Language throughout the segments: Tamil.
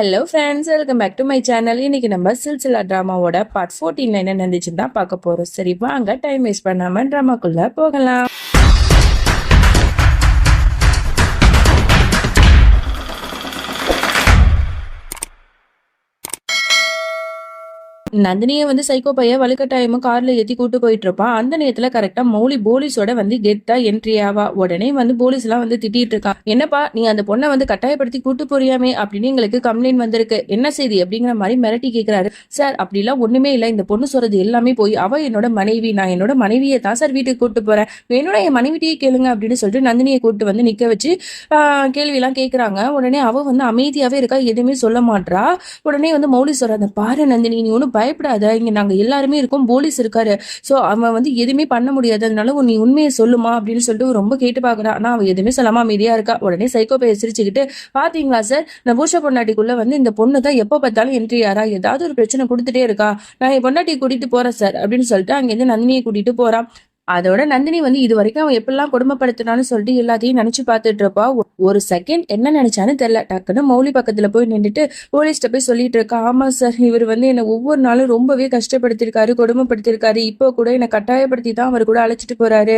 Hello friends welcome back to my channel இன்னைக்கு நம்ம சில்சிலா ட்ராமாவோட பார்ட் ஃபோர்டீன்ல என்ன நடந்துச்சுன்னு தான் பார்க்க போறோம். சரி வாங்க டைம் வேஸ்ட் பண்ணாம ட்ராமாக்குள்ள போகலாம். நந்தினியை வந்து சைக்கோ பைய வலுக்கட்டாயமா கார்ல ஏத்தி கூட்டு போயிட்டு இருப்பான் அந்த நேரத்துல கரெக்டா மௌலி போலீஸோட வந்து கெத்தா என்ட்ரி ஆவா. உடனே வந்து போலீஸ் எல்லாம் வந்து திட்டிட்டு இருக்கான் என்னப்பா நீ அந்த பொண்ணை வந்து கட்டாயப்படுத்தி கூட்டு போறியாமே அப்படின்னு எங்களுக்கு கம்ப்ளைண்ட் வந்திருக்கு. என்ன செய்தி அப்படிங்கிற மாதிரி மிரட்டி கேக்குறாரு. சார் அப்படிலாம் ஒண்ணுமே இல்ல. இந்த பொண்ணு சொல்றது எல்லாமே போய் அவ என்னோட மனைவி நான் என்னோட மனைவியை தான் சார் வீட்டுக்கு கூட்டு போறேன். வேணும்னா என் மனைவிட்டையே கேளுங்க அப்படின்னு சொல்லிட்டு நந்தினியை கூட்டு வந்து நிக்க வச்சு கேள்வி எல்லாம் கேக்குறாங்க. உடனே அவ வந்து அமைதியாவே இருக்கா. எதுவுமே சொல்ல மாட்டா உடனே வந்து மௌலி சொல்றாங்க பாரு நந்தினி நீ ஒன்றும் பயப்படாத. இங்க நாங்க எல்லாருமே இருக்கோம். போலீஸ் இருக்காரு. சோ அவன் வந்து எதுவுமே பண்ண முடியாது அதனால நீ உண்மையை சொல்லுமா அப்படின்னு சொல்லிட்டு ரொம்ப கேட்டு பாக்குறா ஆனா அவன் எதுவுமே சொல்லாம அமைதியா இருக்கா? உடனே சைக்கோ பைய சிரிச்சுக்கிட்டு பாத்தீங்களா சார் நான் பூஷ பொண்டாட்டிக்குள்ள வந்து இந்த பொண்ணு தான் எப்ப பார்த்தாலும் என்ட்ரி யாரா? ஏதாவது ஒரு பிரச்சனை கொடுத்துட்டே இருக்கா? நான் என் பொண்டாட்டியை கூட்டிட்டு போறேன் சார் அப்படின்னு சொல்லிட்டு அங்கேருந்து நந்தினியை கூட்டிட்டு போறான். அதோட நந்தினி வந்து இது வரைக்கும் அவன் எப்படிலாம் கொடுமைப்படுத்தினாலும் சொல்லிட்டு எல்லாத்தையும் நினைச்சு பார்த்துட்டு இருப்பா. ஒரு செகண்ட் என்ன நினைச்சான்னு தெரியல. டக்குன்னு மௌலி பக்கத்துல போய் நின்றுட்டு போலீஸ்கிட்ட போய் சொல்லிட்டு இருக்கா. ஆமா சார் இவர் வந்து என்னை ஒவ்வொரு நாளும் ரொம்பவே கஷ்டப்படுத்திருக்காரு கொடுமைப்படுத்திருக்காரு இப்போ கூட என்னை கட்டாயப்படுத்தி தான் அவர் கூட அழைச்சிட்டு போறாரு.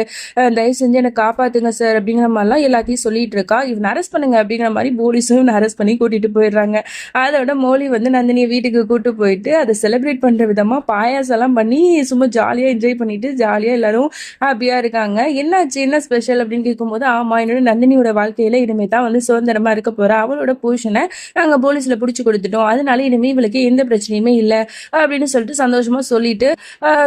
தயவு செஞ்சு என்னை காப்பாத்துங்க சார் அப்படிங்கிற மாதிரிலாம் எல்லாத்தையும் சொல்லிட்டு இருக்கா. இவன் அரெஸ்ட் பண்ணுங்க அப்படிங்கிற மாதிரி போலீஸும் இவனை அரெஸ்ட் பண்ணி கூட்டிட்டு போயிடுறாங்க. அதோட மௌலி வந்து நந்தினியை வீட்டுக்கு கூட்டு போயிட்டு அதை செலிப்ரேட் பண்ற விதமா பாயாசம் எல்லாம் பண்ணி சும்மா ஜாலியா என்ஜாய் பண்ணிட்டு ஜாலியா எல்லாரும் ஹாப்பியாக இருக்காங்க. என்னாச்சு? என்ன ஸ்பெஷல் அப்படின்னு கேட்கும்போது ஆமா என்னோட நந்தினியோட வாழ்க்கையில இனிமே தான் வந்து சுதந்திரமா இருக்க போறா. அவளோட பொசிஷனை நாங்க போலீஸ்ல புடிச்சு கொடுத்துட்டோம். அதனால இனிமே இவளுக்கு எந்த பிரச்சனையுமே இல்லை அப்படின்னு சொல்லிட்டு சந்தோஷமா சொல்லிட்டு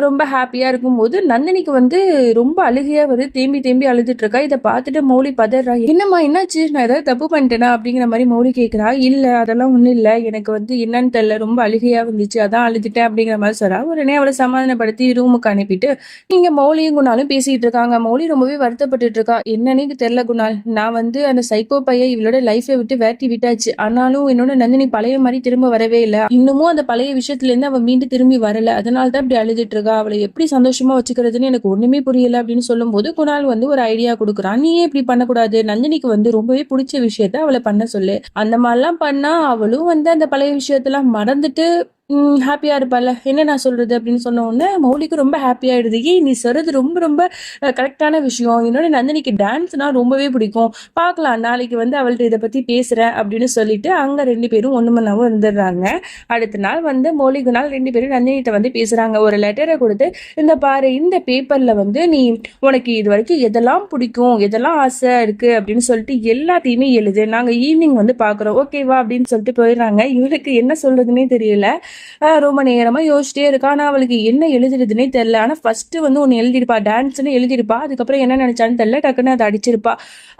ரொம்ப ஹாப்பியா இருக்கும்போது நந்தினிக்கு வந்து ரொம்ப அழுகையா வருது. தேம்பி தேம்பி அழுதுட்டு இருக்கா. இதை பார்த்துட்டு மௌலி பதறா. என்னம்மா என்னாச்சு? நான் ஏதாவது தப்பு பண்ணிட்டேனா? அப்படிங்கிற மாதிரி மௌலி கேட்குறா இல்ல அதெல்லாம் ஒண்ணும் இல்ல. எனக்கு வந்து என்னன்னு தெரியல. ரொம்ப அழுகையா இருந்துச்சு. அதான் அழுதுட்டேன் அப்படிங்கிற மாதிரி சொல்றா. உடனே அவளை சமாதானப்படுத்தி ரூமுக்கு அனுப்பிட்டு நீங்கள் மௌலியும் குணாலும் பேசிட்டு இருக்காங்க. மௌலி ரொம்பவே வருத்தப்பட்டு இருக்கா என்னன்னு தெரியல குணால். நான் வந்து அந்த சைக்கோ பையன் இவளோட லைஃபை விட்டு வேட்டி விட்டாச்சு. ஆனாலும் என்னோட நந்தினி பழைய மாதிரி திரும்ப வரவே இல்லை. இன்னமும் அந்த பழைய விஷயத்துல இருந்து அவ மீண்டும் திரும்பி வரல. அதனால தான் இப்படி அழுதுட்டு இருக்கா. அவளை எப்படி சந்தோஷமா வச்சுக்கிறதுன்னு எனக்கு ஒண்ணுமே புரியல அப்படின்னு சொல்லும்போது குணால் வந்து ஒரு ஐடியா கொடுக்குறான் நீ இப்படி பண்ணக்கூடாது? நந்தினிக்கு வந்து ரொம்பவே பிடிச்ச விஷயத்த அவளை பண்ண சொல்லு. அந்த மாதிரிலாம் பண்ணா அவளும் வந்து அந்த பழைய விஷயத்தெல்லாம் மறந்துட்டு ஹாப்பியாக இருப்பாள்ல. என்ன நான் சொல்கிறது அப்படின்னு சொன்ன உடனே மௌலிக்கு ரொம்ப ஹாப்பியாகிடுது ஆயிடுது. ஏய் நீ சொல்கிறது ரொம்ப ரொம்ப கரெக்டான விஷயம். என்னோட நந்தினிக்கு டான்ஸ்னால் ரொம்பவே பிடிக்கும். பார்க்கலாம் நாளைக்கு வந்து அவள்கிட்ட இதை பற்றி பேசுகிறேன் அப்படின்னு சொல்லிட்டு அங்கே ரெண்டு பேரும் ஒன்று மணாவும் இருந்துடுறாங்க. அடுத்த நாள் வந்து மௌலிக்கு நாள் ரெண்டு பேரும் நந்தினிகிட்ட வந்து பேசுகிறாங்க ஒரு லெட்டரை கொடுத்து இந்த பாரு இந்த பேப்பரில் வந்து நீ உனக்கு இது வரைக்கும் எதெல்லாம் பிடிக்கும் எதெல்லாம் ஆசை இருக்குது அப்படின்னு சொல்லிட்டு எல்லாத்தையுமே எழுது. நாங்கள் ஈவினிங் வந்து பார்க்குறோம். ஓகேவா அப்படின்னு சொல்லிட்டு போயிடுறாங்க. இவளுக்கு என்ன சொல்கிறதுனே தெரியல. ரொம்ப நேரமா யோசிச்சிட்டே இருக்கா. ஆனால் அவளுக்கு என்ன எழுதுறதுனே தெரில ஆனால் ஃபர்ஸ்ட் வந்து ஒன்று எழுதிருப்பா டான்ஸ்னு எழுதிருப்பா அதுக்கப்புறம் என்ன நினச்சான்னு தெரில டக்குன்னு அதை அடிச்சிருப்பா.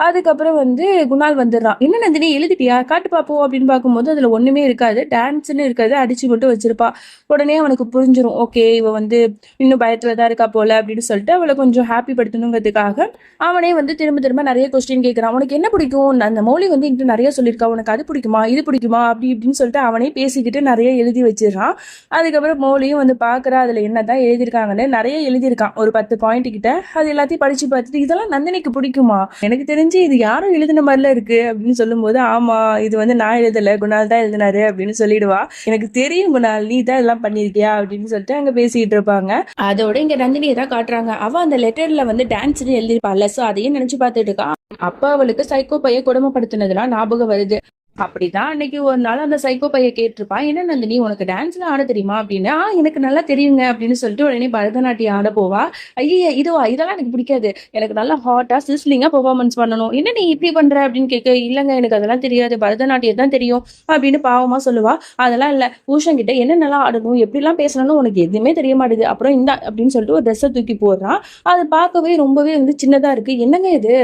அதுக்கப்புறம் வந்து குணால் வந்துடுறான். என்ன நந்தினி எழுதிட்டியா? காட்டு பார்ப்போம் அப்படின்னு பார்க்கும்போது அதில் ஒன்றுமே இருக்காது. டான்ஸ்னு இருக்கிறது அடிச்சு மட்டும் வச்சிருப்பா. உடனே அவனுக்கு புரிஞ்சிடும் ஓகே இவ வந்து இன்னும் பயத்தில் தான் இருக்கா போல அப்படின்னு சொல்லிட்டு அவளை கொஞ்சம் ஹாப்பி படுத்தணுங்கிறதுக்காக அவனே வந்து திரும்ப திரும்ப நிறைய கொஸ்டின் கேட்குறான் உனக்கு என்ன பிடிக்கும்? அந்த மௌலி வந்து என்கிட்ட நிறைய சொல்லியிருக்கா. உனக்கு அது பிடிக்குமா? இது பிடிக்குமா? அப்படி இப்படின்னு சொல்லிட்டு அவனே பேசிக்கிட்டு நிறைய எழுதி வச்சிடறான் அதுக்கப்புறம் மோலியும் வந்து பார்க்கறா அதுல என்னதான் எழுதியிருக்காங்கன்னு நிறைய எழுதியிருக்கான். ஒரு பத்து பாயிண்ட் கிட்ட. அது எல்லாத்தையும் படிச்சு பார்த்துட்டு இதெல்லாம் நந்தினிக்கு பிடிக்குமா? எனக்கு தெரிஞ்சு இது யாரும் எழுதின மாதிரில இருக்கு. அப்படின்னு சொல்லும்போது ஆமா இது வந்து நான் எழுதல. குணால் தான் எழுதினாரு. அப்படின்னு சொல்லிடுவா. எனக்கு தெரியும் குணால் நீ தான் இதெல்லாம் பண்ணியிருக்கியா? அப்படின்னு சொல்லிட்டு அங்க பேசிக்கிட்டு இருப்பாங்க. அதோட இங்க நந்தினியை தான் காட்டுறாங்க. அவ அந்த லெட்டர்ல வந்து டான்ஸ்னு எழுதியிருப்பாள் சோ அதையும் நினைச்சு பார்த்துட்டு இருக்கா. அப்ப அவளுக்கு சைக்கோ பைய கொடுமைப்படுத்தினதுலாம் ஞாபகம் வருது. அப்படிதான். அன்னைக்கு ஒரு நாள் அந்த சைக்கோ பைய கேட்டிருப்பான் என்ன நந்தினி உனக்கு டான்ஸ்ல ஆட தெரியுமா? அப்படின்னு எனக்கு நல்லா தெரியுங்க அப்படின்னு சொல்லிட்டு உடனே பரதநாட்டியம் ஆட போவா. ஐயா இதுவா? இதெல்லாம் எனக்கு பிடிக்காது. எனக்கு நல்லா ஹாட்டா சிஸ்லிங்கா பெர்ஃபார்மன்ஸ் பண்ணணும். என்ன நீ இப்படி பண்ற? அப்படின்னு கேட்க இல்லங்க எனக்கு அதெல்லாம் தெரியாது. பரதநாட்டியம் தான் தெரியும் அப்படின்னு பாவமா சொல்லுவா. அதெல்லாம் இல்ல. பூஷன் கிட்ட என்னென்னலாம் ஆடணும் எப்படிலாம் பேசணும்னு உனக்கு எதுவுமே தெரிய மாட்டேது அப்புறம் இந்த அப்படின்னு சொல்லிட்டு ஒரு ட்ரெஸ்ஸை தூக்கி போடுறான் அது பார்க்கவே ரொம்பவே வந்து சின்னதா இருக்கு. என்னங்க இது?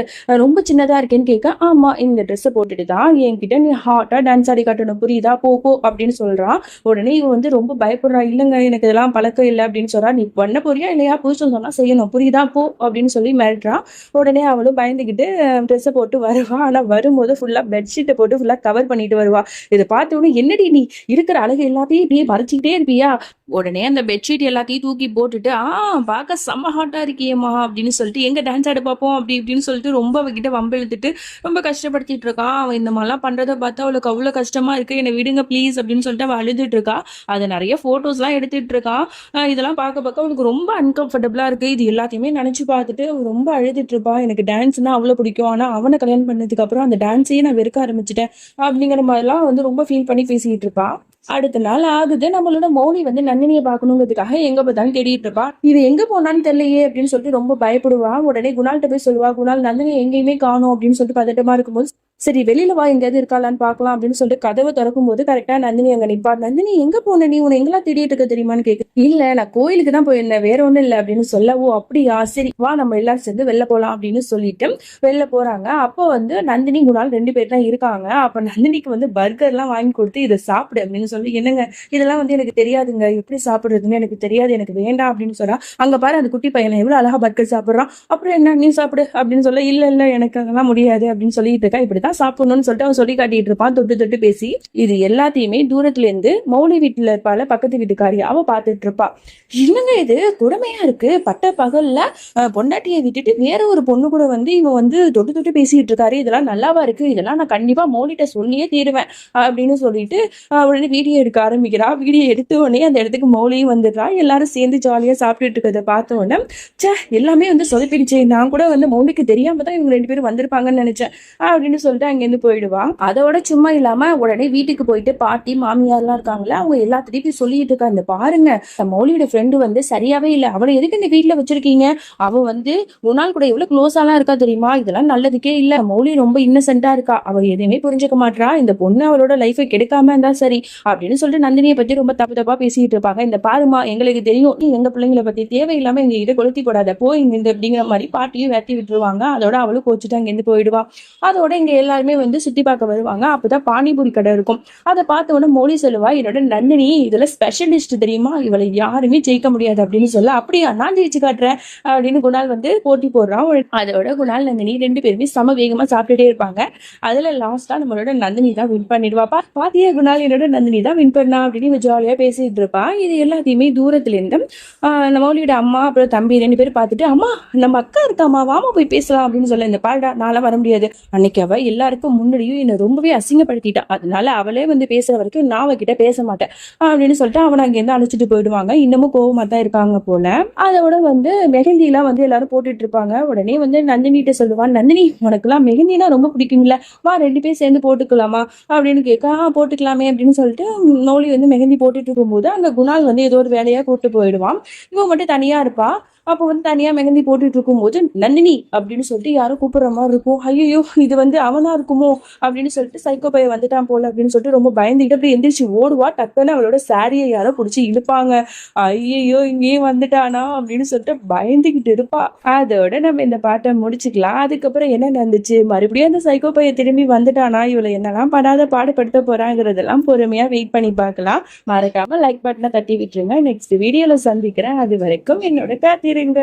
ரொம்ப சின்னதா இருக்கேன்னு கேட்க ஆமா இந்த ட்ரெஸ்ஸை போட்டுட்டு தான் என்கிட்ட நீ ஹார்ட்டாக டான்ஸ் ஆடி காட்டணும். புரியுதா? போ போ அப்படின்னு சொல்கிறான் உடனே இவன் வந்து ரொம்ப பயப்படுறா. இல்லைங்க எனக்கு இதெல்லாம் பழக்கம் இல்லை அப்படின்னு சொல்றா. நீ பண்ண போறியா? இல்லையா? புதுசு சொன்னால் செய்யணும். புரியுதா? போ அப்படின்னு சொல்லி மிரட்டுறான். உடனே அவளும் பயந்துக்கிட்டு ட்ரெஸ்ஸை போட்டு வருவா. ஆனால் வரும்போது ஃபுல்லாக பெட்ஷீட்டை போட்டு ஃபுல்லாக கவர் பண்ணிட்டு வருவா. இதை பார்த்தோன்னே என்னடி நீ? இருக்கிற அழகு எல்லாத்தையும் இப்படியே மறைச்சிக்கிட்டே இருப்பியா? உடனே அந்த பெட்ஷீட் எல்லாத்தையும் தூக்கி போட்டுட்டு ஆ பார்க்க செம்ம ஹாட்டாக இருக்கியேம்மா அப்படின்னு சொல்லிட்டு எங்கே டான்ஸ் ஆட பார்ப்போம்? அப்படி இப்படின்னு சொல்லிட்டு ரொம்ப அவகிட்ட வம்பு இழுத்துட்டு ரொம்ப கஷ்டப்படுத்திட்டு இருக்கான். அவன் இந்த மாதிரிலாம் பண்றதை பார்த்து பார்த்தா அவளுக்கு அவ்வளோ கஷ்டமா இருக்கு. என்னை விடுங்க ப்ளீஸ் அப்படின்னு சொல்லிட்டு அவள் அழுதுட்டு இருக்கா. அதை நிறைய ஃபோட்டோஸ்லாம் எடுத்துட்டு இருக்கான் இதெல்லாம் பார்க்க பார்க்க அவனுக்கு ரொம்ப அன்கம்ஃபர்டபுளாக இருக்கு. இது எல்லாத்தையுமே நினச்சி பார்த்துட்டு அவ ரொம்ப அழுதுட்டு இருப்பா எனக்கு டான்ஸ்னா அவ்வளோ பிடிக்கும். ஆனால் அவனை கல்யாணம் பண்ணதுக்கு அப்புறம் அந்த டான்ஸையே நான் வெறுக்க ஆரம்பிச்சிட்டேன். அப்படிங்கிற மாதிரிலாம் வந்து ரொம்ப ஃபீல் பண்ணி பேசிக்கிட்டு இருப்பா அடுத்த நாள் ஆகுது. நம்மளோட மௌலி வந்து நந்தினியை பார்க்கணுங்கிறதுக்காக எங்க பார்த்தாலும் தேடிட்டு இருப்பா இது எங்க போனான்னு தெரியலையே அப்படின்னு சொல்லிட்டு ரொம்ப பயப்படுவா. உடனே குணால்கிட்ட போய் சொல்லுவா. குணால் நந்தினி எங்கேயுமே காணும் அப்படின்னு சொல்லிட்டு பதட்டமா இருக்கும்போது சரி வெளியில வா எங்கேயாவது இருக்காளான்னு பார்க்கலாம் அப்படின்னு சொல்லிட்டு கதவை திறக்கும் போது கரெக்டா நந்தினி அங்க நிப்பா நந்தினி எங்க போன? நீ உன்னை எங்கெல்லாம் தேடிட்டு இருக்க தெரியுமான்னு கேட்க இல்ல நான் கோயிலுக்கு தான் போயிருந்தேன். வேற ஒண்ணும் இல்ல அப்படின்னு சொல்ல ஓ அப்படியா? சரி வா நம்ம எல்லாரும் சேர்ந்து வெளில போலாம் அப்படின்னு சொல்லிட்டு வெளில போறாங்க. அப்போ வந்து நந்தினி குணால் ரெண்டு பேர் தான் இருக்காங்க. அப்ப நந்தினிக்கு வந்து பர்கர் எல்லாம் வாங்கி கொடுத்து இதை சாப்பிடு அப்படின்னு சொல்லி என்னங்க இதெல்லாம் வந்து எனக்கு தெரியாதுங்க. எப்படி சாப்பிடுறதுன்னு எனக்கு தெரியாது. எனக்கு வேண்டாம் அப்படின்னு சொல்றா. அங்க பாரு அந்த குட்டி பையனை எவ்வளவு அழகா பர்கர் சாப்பிடுறான். அப்புறம் என்ன நீ சாப்பிடு அப்படின்னு சொல்ல இல்ல இல்ல எனக்கு அதெல்லாம் முடியாது அப்படின்னு சொல்லிட்டு இருக்கா. இப்படிதான் சாப்பிடணும்னு சொல்லிட்டு அவன் சொல்லி காட்டிட்டு இருப்பான். தொட்டு தொட்டு பேசி இது எல்லாத்தையுமே தூரத்துல இருந்து மௌலி வீட்டுல இருப்பால பக்கத்து வீட்டுக்காரி. அவ பாத்துட்டு இருப்பா என்னங்க இது கொடுமையா இருக்கு. பட்ட பகல்ல பொண்டாட்டியை விட்டுட்டு வேற ஒரு பொண்ணு கூட வந்து இவன் வந்து தொட்டு தொட்டு பேசிட்டு இருக்காரு இதெல்லாம் நல்லாவா இருக்கு? இதெல்லாம் நான் கண்டிப்பா மௌலிட்ட சொல்லியே தீருவேன் அப்படின்னு சொல்லிட்டு உடனே வீடியோ எடுக்க ஆரம்பிக்கிறா. வீடியோ எடுத்த உடனே அந்த இடத்துக்கு மோலியும் வந்துடுறா. எல்லாரும் சேர்ந்து ஜாலியா சாப்பிட்டுட்டு இருக்கிறத பார்த்த உடனே ச்சே எல்லாமே வந்து சொதப்பிடுச்சு. நான் கூட வந்து மௌலிக்கு தெரியாம தான் இவங்க ரெண்டு பேரும் வந்திருப்பாங்கன்னு நினைச்சேன் அப்படின்னு சொல்லிட்டு அங்கேருந்து போயிடுவான் அதோட சும்மா இல்லாம உடனே வீட்டுக்கு போயிட்டு பாட்டி மாமியார்லாம் இருக்காங்களே அவங்க எல்லாத்திட்டையும் சொல்லிட்டு இருக்காங்க. பாருங்க மௌலியோட ஃப்ரெண்டு வந்து சரியாவே இல்லை. அவளை எதுக்கு இந்த வீட்டில் வச்சிருக்கீங்க? அவ வந்து குணால் கூட எவ்வளவு க்ளோஸாலாம் இருக்கா தெரியுமா? இதெல்லாம் நல்லதுக்கே இல்லை. மௌலி ரொம்ப இன்னசென்ட்டா இருக்கா? அவ எதுவுமே புரிஞ்சுக்க மாட்றா. இந்த பொண்ணு அவளோட லைஃபை கெடுக்காம இருந்தா சரி அப்படின்னு சொல்லிட்டு நந்தினியை பத்தி ரொம்ப தப்பு தப்பா பேசிட்டு இருப்பாங்க. இந்த பாருமா எங்களுக்கு தெரியும். நீ எங்க பிள்ளைங்களை பத்தி தேவையில்லாம எங்க இதை கொளுத்தி போடாத. போய் இந்த அப்படிங்கிற மாதிரி பாட்டியும் வெட்டி விட்டுருவாங்க. அதோட அவளும் கோச்சுட்டு அங்கேருந்து போயிடுவா. அதோட இங்க எல்லாருமே வந்து சுத்தி பார்க்க வருவாங்க. அப்பதான் பானிபூரி கடை இருக்கும். அதை பார்த்த உடனே மௌலி சொல்லுவா என்னோட நந்தினி இதுல ஸ்பெஷலிஸ்ட் தெரியுமா? இவளை யாருமே ஜெயிக்க முடியாது அப்படின்னு சொல்ல அப்படியா நான் ஜெயிச்சு காட்டுறேன் அப்படின்னு குணால் வந்து போட்டி போடுறான். அதோட குணால் நந்தினி ரெண்டு பேருமே சம வேகமா சாப்பிட்டுட்டே இருப்பாங்க. அதுல லாஸ்டா நம்மளோட நந்தினி தான் வின் பண்ணிடுவா. பா பாத்தியா குணால் என்னோட நந்தினி தான் வின் பண்ணா அப்படின்னு இவ ஜாலியா பேசிட்டு இருப்பா. இது எல்லாத்தையுமே தூரத்துல இருந்து ஆஹ் மௌலியோட அம்மா அப்புறம் தம்பி ரெண்டு பேரும் பார்த்துட்டு அம்மா நம்ம அக்கா இருக்காமா வாமா போய் பேசலாம் அப்படின்னு சொல்ல இந்த பாடா நான்லாம் வர முடியாது. அன்னைக்கு அவ எல்லாருக்கும் முன்னாடியும் என்னை ரொம்பவே அசிங்கப்படுத்திட்டா. அதனால அவளே வந்து பேசுற வரைக்கும் நான் அவகிட்ட பேச மாட்டேன் அப்படின்னு சொல்லிட்டு அவனை அங்கேருந்து அழைச்சிட்டு போயிடுவாங்க இன்னமும் கோவமா தான் இருக்காங்க போல. அதோட வந்து மெஹந்தி எல்லாம் வந்து எல்லாரும் போட்டுட்டு இருப்பாங்க உடனே வந்து நந்தினிட்ட சொல்லுவான் நந்தினி உனக்குலாம் மெஹந்தினா ரொம்ப பிடிக்குங்களா வா ரெண்டு பேரும் சேர்ந்து போட்டுக்கலாமா? அப்படின்னு கேட்க "ஆ, போட்டுக்கலாமே அப்படின்னு சொல்லிட்டு மௌலி வந்து மெஹந்தி போட்டுட்டு இருக்கும்போது அந்த குணால் வந்து ஏதோ ஒரு வேலையா கூப்பிட்டு போயிடுவான். இவன் மட்டும் தனியா இருப்பா. அப்போ வந்து தனியாக மெஹந்தி போட்டுட்டு இருக்கும்போது நந்தினி அப்படின்னு சொல்லிட்டு யாரும் கூப்பிடுற மாதிரி இருக்கும். ஐயோ இது வந்து அவனா இருக்குமோ? அப்படின்னு சொல்லிட்டு சைக்கோ பைய வந்துட்டான் போல அப்படின்னு சொல்லிட்டு ரொம்ப பயந்துக்கிட்டு அப்படியே எந்திரிச்சு ஓடுவா. டக்குன்னு அவளோட சாரியை யாரோ பிடிச்சி இழுப்பாங்க. ஐயோ இங்கேயே வந்துட்டானா? அப்படின்னு சொல்லிட்டு பயந்துகிட்டு இருப்பா. அதோட நம்ம இந்த பாட்டை முடிச்சுக்கலாம். அதுக்கப்புறம் என்ன நடந்துச்சு? மறுபடியும் அந்த சைக்கோ பைய திரும்பி வந்துட்டானா? இவளை என்னெல்லாம் பண்ணாத பாடுபடுத்த போறாங்கிறதெல்லாம் பொறுமையா வெயிட் பண்ணி பார்க்கலாம். மறக்காம லைக் பட்டனை தட்டி விட்டுருங்க. நெக்ஸ்ட் வீடியோல சந்திக்கிறேன். அது வரைக்கும் என்னோட காத்திருங்க